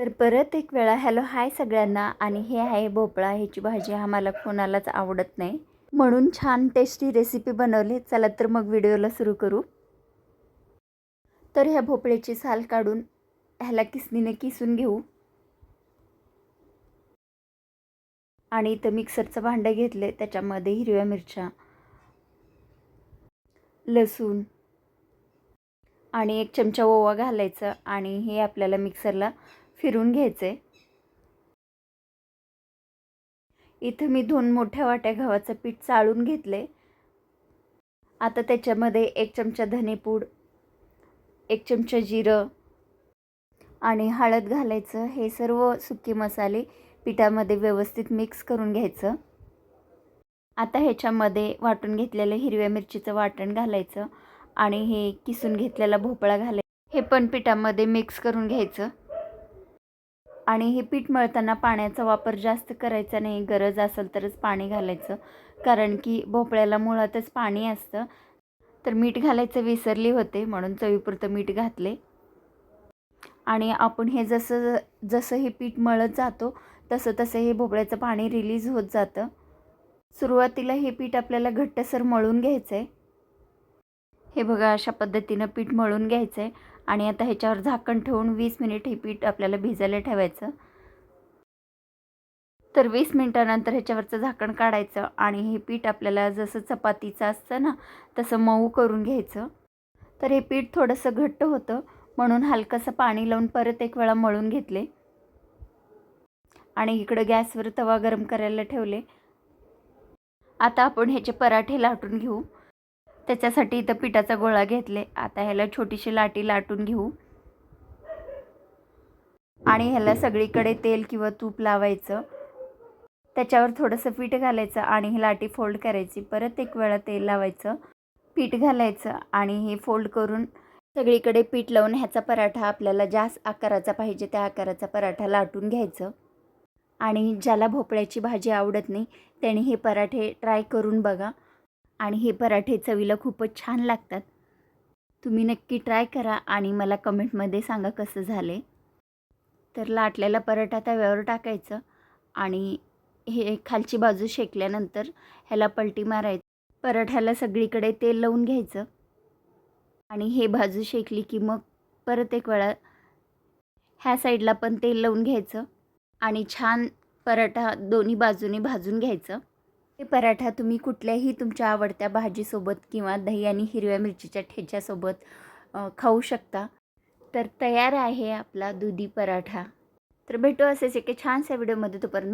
तर परत एक वेळा हॅलो हाय सगळ्यांना. आणि हे आहे भोपळा ह्याची भाजी आम्हाला कोणालाच आवडत नाही. म्हणून छान टेस्टी रेसिपी बनवली. चला तर मग व्हिडिओला सुरू करू. तर ह्या भोपळ्याची साल काढून ह्याला किसनीने किसून घेऊ. आणि इथं मिक्सरचं भांडं घेतले त्याच्यामध्ये हिरव्या मिरच्या लसूण आणि एक चमचा ओवा घालायचं. आणि हे आपल्याला मिक्सरला फिरून घ्यायचे. इथं मी दोन मोठ्या वाट्या गव्हाचं पीठ चाळून घेतले. आता त्याच्यामध्ये एक चमचा धनेपूड एक चमचा जिरं आणि हळद घालायचं. हे सर्व सुके मसाले पिठामध्ये व्यवस्थित मिक्स करून घ्यायचं. आता ह्याच्यामध्ये वाटून घेतलेलं हिरव्या मिरचीचं वाटण घालायचं आणि हे किसून घेतलेला भोपळा घालायचा. हे पण पिठामध्ये मिक्स करून घ्यायचं. आणि हे पीठ मळताना पाण्याचा वापर जास्त करायचा नाही. गरज असेल तरच पाणी घालायचं. कारण की भोपळ्याला मुळातच पाणी असतं. तर मीठ घालायचं विसरली होते म्हणून चवीपुरतं मीठ घातले. आणि आपण हे जसं जसं हे पीठ मळत जातो तसं तसं हे भोपळ्याचं पाणी रिलीज होत जातं. सुरुवातीला हे पीठ आपल्याला घट्टसर मळून घ्यायचं आहे हे बघा अशा पद्धतीनं पीठ मळून घ्यायचं आहे आणि आता ह्याच्यावर झाकण ठेवून वीस मिनिट हे पीठ आपल्याला भिजायला ठेवायचं. तर वीस मिनटानंतर ह्याच्यावरचं झाकण काढायचं आणि हे पीठ आपल्याला जसं चपातीचं असतं ना तसं मऊ करून घ्यायचं. तर हे पीठ थोडंसं घट्ट होतं म्हणून हलकंसं पाणी लावून परत एक वेळा मळून घेतले. आणि इकडं गॅसवर तवा गरम करायला ठेवले. आता आपण ह्याचे पराठे लाटून घेऊ. त्याच्यासाठी इथं पिठाचा गोळा घेतले. आता ह्याला छोटीशी लाटी लाटून घेऊ. आणि ह्याला सगळीकडे तेल किंवा तूप लावायचं. त्याच्यावर थोडंसं पीठ घालायचं आणि ही लाटी फोल्ड करायची. परत एक वेळा तेल लावायचं. पीठ घालायचं आणि हे फोल्ड करून सगळीकडे पीठ लावून ह्याचा पराठा आपल्याला जास्त आकाराचा पाहिजे त्या आकाराचा पराठा लाटून घ्यायचं. आणि ज्याला भोपळ्याची भाजी आवडत नाही त्याने हे पराठे ट्राय करून बघा. आणि हे पराठे चवीला खूपच छान लागतात. तुम्ही नक्की ट्राय करा आणि मला कमेंटमध्ये सांगा कसं झाले. तर लाटलेला पराठा तव्यावर टाकायचं आणि हे खालची बाजू शेकल्यानंतर ह्याला पलटी मारायचं. पराठ्याला सगळीकडे तेल लावून घ्यायचं. आणि हे बाजू शेकली की मग परत एक वेळा ह्या साईडला पण तेल लावून घ्यायचं. आणि छान पराठा दोन्ही बाजूने भाजून घ्यायचं. हे पराठा तुम्ही कुठल्याही तुमच्या आवडत्या भाजीसोबत किंवा दही आणि हिरव्या मिरचीच्या ठेच्यासोबत खाऊ शकता. तर तयार आहे आपला दुधी पराठा. तर भेटू असेच एके छानशा व्हिडिओमध्ये. तोपर्यंत